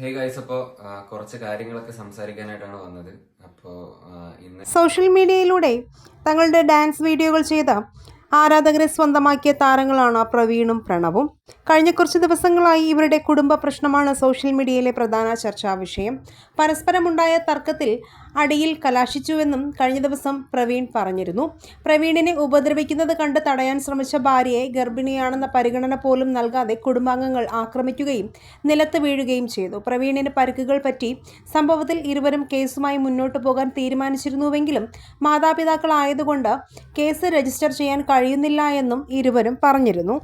Hey guys അപ്പോൾ കുറച്ച് കാര്യങ്ങളൊക്കെ സംസാരിക്കാനായിട്ടാണ് വന്നത്. അപ്പോൾ ഇന്ന് സോഷ്യൽ മീഡിയയിലൂടെ തങ്ങളുടെ ഡാൻസ് വീഡിയോകൾ ചെയ്ത ആരാധകരെ സ്വന്തമാക്കിയ താരങ്ങളാണ് പ്രവീണും പ്രണവും. കഴിഞ്ഞ കുറച്ച് ദിവസങ്ങളായി ഇവരുടെ കുടുംബ പ്രശ്നമാണ് സോഷ്യൽ മീഡിയയിലെ പ്രധാന ചർച്ചാ വിഷയം. പരസ്പരമുണ്ടായ തർക്കത്തിൽ അടിയിൽ കലാശിച്ചുവെന്നും കഴിഞ്ഞ ദിവസം പ്രവീൺ പറഞ്ഞിരുന്നു. പ്രവീണിനെ ഉപദ്രവിക്കുന്നത് കണ്ട് തടയാൻ ശ്രമിച്ച ഭാര്യയെ ഗർഭിണിയാണെന്ന പരിഗണന പോലും നൽകാതെ കുടുംബാംഗങ്ങൾ ആക്രമിക്കുകയും നിലത്ത് വീഴുകയും ചെയ്തു. പ്രവീണിന് പരുക്കുകൾ പറ്റി സംഭവത്തിൽ ഇരുവരും കേസുമായി മുന്നോട്ടു പോകാൻ തീരുമാനിച്ചിരുന്നുവെങ്കിലും മാതാപിതാക്കളായതുകൊണ്ട് കേസ് രജിസ്റ്റർ ചെയ്യാൻ കഴിയുന്നില്ല എന്നും ഇരുവരും പറഞ്ഞിരുന്നു.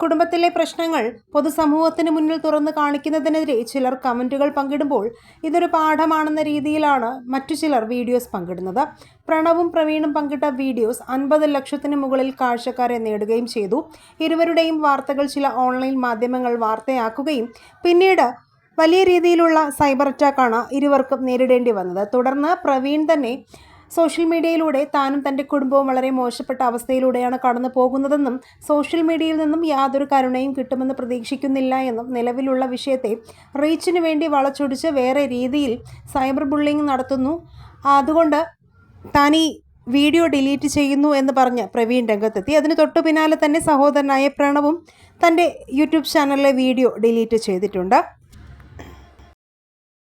കുടുംബത്തിലെ പ്രശ്നങ്ങൾ പൊതുസമൂഹത്തിന് മുന്നിൽ തുറന്നു കാണിക്കുന്നതിനെതിരെ ചിലർ കമന്റുകൾ പങ്കിടുമ്പോൾ ഇതൊരു പാഠമാണെന്ന രീതിയിലാണ് മറ്റു ചിലർ വീഡിയോസ് പങ്കിടുന്നത്. പ്രണവും പ്രവീണും പങ്കിട്ട വീഡിയോസ് അൻപത് ലക്ഷത്തിന് മുകളിൽ കാഴ്ചക്കാരെ നേടുകയും ചെയ്തു. ഇരുവരുടെയും വാർത്തകൾ ചില ഓൺലൈൻ മാധ്യമങ്ങൾ വാർത്തയാക്കുകയും പിന്നീട് വലിയ രീതിയിലുള്ള സൈബർ അറ്റാക്കാണ് ഇരുവർക്കും നേരിടേണ്ടി വന്നത്. തുടർന്ന് പ്രവീൺ തന്നെ സോഷ്യൽ മീഡിയയിലൂടെ താനും തന്റെ കുടുംബവും വളരെ മോശപ്പെട്ട അവസ്ഥയിലൂടെയാണ് കടന്നു പോകുന്നതെന്നും സോഷ്യൽ മീഡിയയിൽ നിന്നും യാതൊരു കരുണയും കിട്ടുമെന്ന് പ്രതീക്ഷിക്കുന്നില്ല എന്നും നിലവിലുള്ള വിഷയത്തെ റീച്ചിന് വേണ്ടി വളച്ചൊടിച്ച് വേറെ രീതിയിൽ സൈബർ ബുള്ളിങ് നടത്തുന്നു. അതുകൊണ്ട് താൻ ഈ വീഡിയോ ഡിലീറ്റ് ചെയ്യുന്നു എന്ന് പറഞ്ഞ് പ്രവീൺ രംഗത്തെത്തി. അതിന് തൊട്ടു പിന്നാലെ തന്നെ സഹോദരനായ പ്രണവും തന്റെ യൂട്യൂബ് ചാനലിലെ വീഡിയോ ഡിലീറ്റ് ചെയ്തിട്ടുണ്ട്.